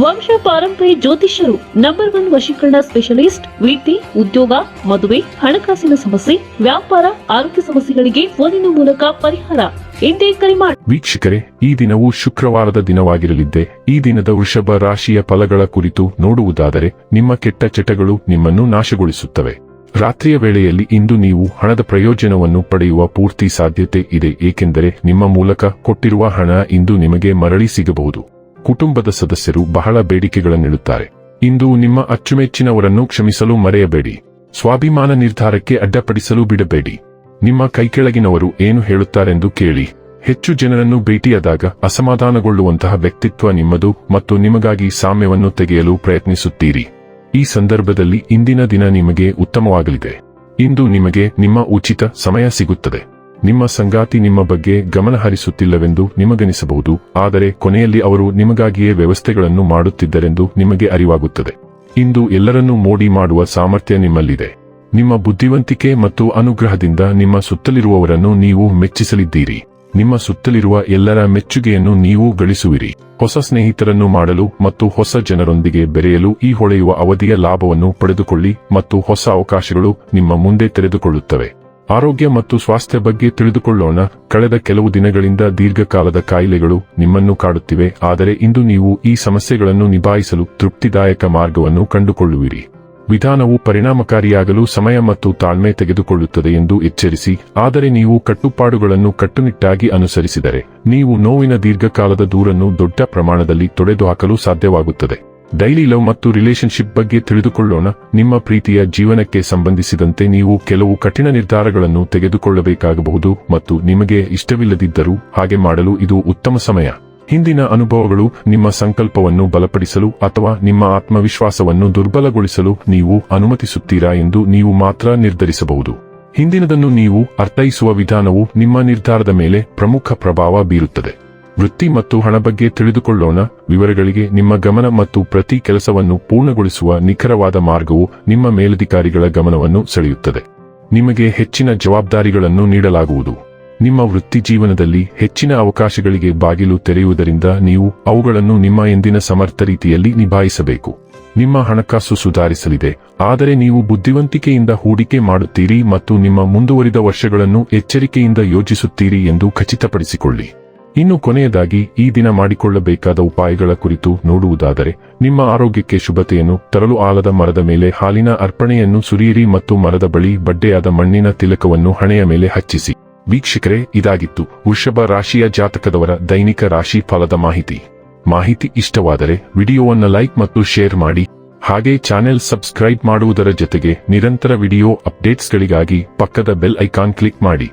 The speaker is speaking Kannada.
ವಂಶ ಪಾರಂಪರ್ಯ ಜ್ಯೋತಿಷ್ಯರು ನಂಬರ್ ಒನ್ ವಶೀಕರಣ ಸ್ಪೆಷಲಿಸ್ಟ್ ವಿದ್ಯೆ ಉದ್ಯೋಗ, ಮದುವೆ, ಹಣಕಾಸಿನ ಸಮಸ್ಯೆ, ವ್ಯಾಪಾರ, ಆರೋಗ್ಯ ಸಮಸ್ಯೆಗಳಿಗೆ ಫೋನಿನ ಮೂಲಕ ಪರಿಹಾರ. ಎಂದೇ ಕರೆ ಮಾಡಿ ವೀಕ್ಷಕರೇ, ಈ ದಿನವು ಶುಕ್ರವಾರದ ದಿನವಾಗಿರಲಿದ್ದೆ. ಈ ದಿನದ ವೃಷಭ ರಾಶಿಯ ಫಲಗಳ ಕುರಿತು ನೋಡುವುದಾದರೆ, ನಿಮ್ಮ ಕೆಟ್ಟ ಚಟಗಳು ನಿಮ್ಮನ್ನು ನಾಶಗೊಳಿಸುತ್ತವೆ. ರಾತ್ರಿಯ ವೇಳೆಯಲ್ಲಿ ಇಂದು ನೀವು ಹಣದ ಪ್ರಯೋಜನವನ್ನು ಪಡೆಯುವ ಪೂರ್ತಿ ಸಾಧ್ಯತೆ ಇದೆ, ಏಕೆಂದರೆ ನಿಮ್ಮ ಮೂಲಕ ಕೊಟ್ಟಿರುವ ಹಣ ಇಂದು ನಿಮಗೆ ಮರಳಿ ಸಿಗಬಹುದು. ಕುಟುಂಬದ ಸದಸ್ಯರು ಬಹಳ ಬೇಡಿಕೆಗಳನ್ನಿಡುತ್ತಾರೆ. ಇಂದು ನಿಮ್ಮ ಅಚ್ಚುಮೆಚ್ಚಿನವರನ್ನು ಕ್ಷಮಿಸಲು ಮರೆಯಬೇಡಿ. ಸ್ವಾಭಿಮಾನ ನಿರ್ಧಾರಕ್ಕೆ ಅಡ್ಡಪಡಿಸಲು ಬಿಡಬೇಡಿ. ನಿಮ್ಮ ಕೈಕೆಳಗಿನವರು ಏನು ಹೇಳುತ್ತಾರೆಂದು ಕೇಳಿ. ಹೆಚ್ಚು ಜನರನ್ನು ಭೇಟಿಯಾದಾಗ ಅಸಮಾಧಾನಗೊಳ್ಳುವಂತಹ ವ್ಯಕ್ತಿತ್ವ ನಿಮ್ಮದು ಮತ್ತು ನಿಮಗಾಗಿ ಸಾಮ್ಯವನ್ನು ತೆಗೆಯಲು ಪ್ರಯತ್ನಿಸುತ್ತೀರಿ. ಈ ಸಂದರ್ಭದಲ್ಲಿ ಇಂದಿನ ದಿನ ನಿಮಗೆ ಉತ್ತಮವಾಗಲಿದೆ. ಇಂದು ನಿಮಗೆ ನಿಮ್ಮ ಉಚಿತ ಸಮಯ ಸಿಗುತ್ತದೆ. ನಿಮ್ಮ ಸಂಗಾತಿ ನಿಮ್ಮ ಬಗ್ಗೆ ಗಮನ ಹರಿಸುತ್ತಿಲ್ಲವೆಂದು ನಿಮಗನಿಸಬಹುದು, ಆದರೆ ಕೊನೆಯಲ್ಲಿ ಅವರು ನಿಮಗಾಗಿಯೇ ವ್ಯವಸ್ಥೆಗಳನ್ನು ಮಾಡುತ್ತಿದ್ದರೆಂದು ನಿಮಗೆ ಅರಿವಾಗುತ್ತದೆ. ಇಂದು ಎಲ್ಲರನ್ನೂ ಮೋಡಿ ಮಾಡುವ ಸಾಮರ್ಥ್ಯ ನಿಮ್ಮಲ್ಲಿದೆ. ನಿಮ್ಮ ಬುದ್ಧಿವಂತಿಕೆ ಮತ್ತು ಅನುಗ್ರಹದಿಂದ ನಿಮ್ಮ ಸುತ್ತಲಿರುವವರನ್ನು ನೀವು ಮೆಚ್ಚಿಸಲಿದ್ದೀರಿ. ನಿಮ್ಮ ಸುತ್ತಲಿರುವ ಎಲ್ಲರ ಮೆಚ್ಚುಗೆಯನ್ನು ನೀವು ಗಳಿಸುವಿರಿ. ಹೊಸ ಸ್ನೇಹಿತರನ್ನು ಮಾಡಲು ಮತ್ತು ಹೊಸ ಜನರೊಂದಿಗೆ ಬೆರೆಯಲು ಈ ಹೊಳೆಯುವ ಅವಧಿಯ ಲಾಭವನ್ನು ಪಡೆದುಕೊಳ್ಳಿ ಮತ್ತು ಹೊಸ ಅವಕಾಶಗಳು ನಿಮ್ಮ ಮುಂದೆ ತೆರೆದುಕೊಳ್ಳುತ್ತವೆ. ಆರೋಗ್ಯ ಮತ್ತು ಸ್ವಾಸ್ಥ್ಯ ಬಗ್ಗೆ ತಿಳಿದುಕೊಳ್ಳೋಣ. ಕಳೆದ ಕೆಲವು ದಿನಗಳಿಂದ ದೀರ್ಘಕಾಲದ ಕಾಯಿಲೆಗಳು ನಿಮ್ಮನ್ನು ಕಾಡುತ್ತಿವೆ. ಆದರೆ ಇಂದು ನೀವು ಈ ಸಮಸ್ಯೆಗಳನ್ನು ನಿಭಾಯಿಸಲು ತೃಪ್ತಿದಾಯಕ ಮಾರ್ಗವನ್ನು ಕಂಡುಕೊಳ್ಳುವಿರಿ. ವಿಧಾನವು ಪರಿಣಾಮಕಾರಿಯಾಗಲು ಸಮಯ ಮತ್ತು ತಾಳ್ಮೆ ತೆಗೆದುಕೊಳ್ಳುತ್ತದೆ ಎಂದು ಎಚ್ಚರಿಸಿ. ಆದರೆ ನೀವು ಕಟ್ಟುಪಾಡುಗಳನ್ನು ಕಟ್ಟುನಿಟ್ಟಾಗಿ ಅನುಸರಿಸಿದರೆ ನೀವು ನೋವಿನ ದೀರ್ಘಕಾಲದ ದೂರನ್ನು ದೊಡ್ಡ ಪ್ರಮಾಣದಲ್ಲಿ ತೊಡೆದುಹಾಕಲು ಸಾಧ್ಯವಾಗುತ್ತದೆ. ಡೈಲಿ ಲವ್ ಮತ್ತು ರಿಲೇಶನ್ಶಿಪ್ ಬಗ್ಗೆ ತಿಳಿದುಕೊಳ್ಳೋಣ. ನಿಮ್ಮ ಪ್ರೀತಿಯ ಜೀವನಕ್ಕೆ ಸಂಬಂಧಿಸಿದಂತೆ ನೀವು ಕೆಲವು ಕಠಿಣ ನಿರ್ಧಾರಗಳನ್ನು ತೆಗೆದುಕೊಳ್ಳಬೇಕಾಗಬಹುದು ಮತ್ತು ನಿಮಗೆ ಇಷ್ಟವಿಲ್ಲದಿದ್ದರೂ ಹಾಗೆ ಮಾಡಲು ಇದು ಉತ್ತಮ ಸಮಯ. ಹಿಂದಿನ ಅನುಭವಗಳು ನಿಮ್ಮ ಸಂಕಲ್ಪವನ್ನು ಬಲಪಡಿಸಲು ಅಥವಾ ನಿಮ್ಮ ಆತ್ಮವಿಶ್ವಾಸವನ್ನು ದುರ್ಬಲಗೊಳಿಸಲು ನೀವು ಅನುಮತಿಸುತ್ತೀರಾ ಎಂದು ನೀವು ಮಾತ್ರ ನಿರ್ಧರಿಸಬಹುದು. ಹಿಂದಿನದನ್ನು ನೀವು ಅರ್ಥೈಸುವ ವಿಧಾನವು ನಿಮ್ಮ ನಿರ್ಧಾರದ ಮೇಲೆ ಪ್ರಮುಖ ಪ್ರಭಾವ ಬೀರುತ್ತದೆ. ವೃತ್ತಿ ಮತ್ತು ಹಣ ಬಗ್ಗೆ ತಿಳಿದುಕೊಳ್ಳೋಣ. ವಿವರಗಳಿಗೆ ನಿಮ್ಮ ಗಮನ ಮತ್ತು ಪ್ರತಿ ಕೆಲಸವನ್ನು ಪೂರ್ಣಗೊಳಿಸುವ ನಿಖರವಾದ ಮಾರ್ಗವು ನಿಮ್ಮ ಮೇಲಧಿಕಾರಿಗಳ ಗಮನವನ್ನು ಸೆಳೆಯುತ್ತದೆ. ನಿಮಗೆ ಹೆಚ್ಚಿನ ಜವಾಬ್ದಾರಿಗಳನ್ನು ನೀಡಲಾಗುವುದು. ನಿಮ್ಮ ವೃತ್ತಿ ಜೀವನದಲ್ಲಿ ಹೆಚ್ಚಿನ ಅವಕಾಶಗಳಿಗೆ ಬಾಗಿಲು ತೆರೆಯುವುದರಿಂದ ನೀವು ಅವುಗಳನ್ನು ನಿಮ್ಮ ಎಂದಿನ ಸಮರ್ಥ ರೀತಿಯಲ್ಲಿ ನಿಭಾಯಿಸಬೇಕು. ನಿಮ್ಮ ಹಣಕಾಸು ಸುಧಾರಿಸಲಿದೆ. ಆದರೆ ನೀವು ಬುದ್ಧಿವಂತಿಕೆಯಿಂದ ಹೂಡಿಕೆ ಮಾಡುತ್ತೀರಿ ಮತ್ತು ನಿಮ್ಮ ಮುಂದುವರಿದ ವರ್ಷಗಳನ್ನು ಎಚ್ಚರಿಕೆಯಿಂದ ಯೋಜಿಸುತ್ತೀರಿ ಎಂದು ಖಚಿತಪಡಿಸಿಕೊಳ್ಳಿ. ಇನ್ನು ಕೊನೆಯದಾಗಿ ಈ ದಿನ ಮಾಡಿಕೊಳ್ಳಬೇಕಾದ ಉಪಾಯಗಳ ಕುರಿತು ನೋಡುವುದಾದರೆ, ನಿಮ್ಮ ಆರೋಗ್ಯಕ್ಕೆ ಶುಭತೆಯನ್ನು ತರಲು ಆಲದ ಮರದ ಮೇಲೆ ಹಾಲಿನ ಅರ್ಪಣೆಯನ್ನು ಸುರಿಯಿರಿ ಮತ್ತು ಮರದ ಬಳಿ ಬಡ್ಡೆಯಾದ ಮಣ್ಣಿನ ತಿಲಕವನ್ನು ಹಣೆಯ ಮೇಲೆ ಹಚ್ಚಿಸಿ. ವೀಕ್ಷಕರೇ, ಇದಾಗಿತ್ತು ವೃಷಭ ರಾಶಿಯ ಜಾತಕದವರ ದೈನಿಕ ರಾಶಿ ಫಲದ ಮಾಹಿತಿ. ಮಾಹಿತಿ ಇಷ್ಟವಾದರೆ ವಿಡಿಯೋವನ್ನು ಲೈಕ್ ಮತ್ತು ಶೇರ್ ಮಾಡಿ. ಹಾಗೆ ಚಾನೆಲ್ ಸಬ್ಸ್ಕ್ರೈಬ್ ಮಾಡುವುದರ ಜೊತೆಗೆ ನಿರಂತರ ವಿಡಿಯೋ ಅಪ್ಡೇಟ್ಸ್ಗಳಿಗಾಗಿ ಪಕ್ಕದ ಬೆಲ್ ಐಕಾನ್ ಕ್ಲಿಕ್ ಮಾಡಿ.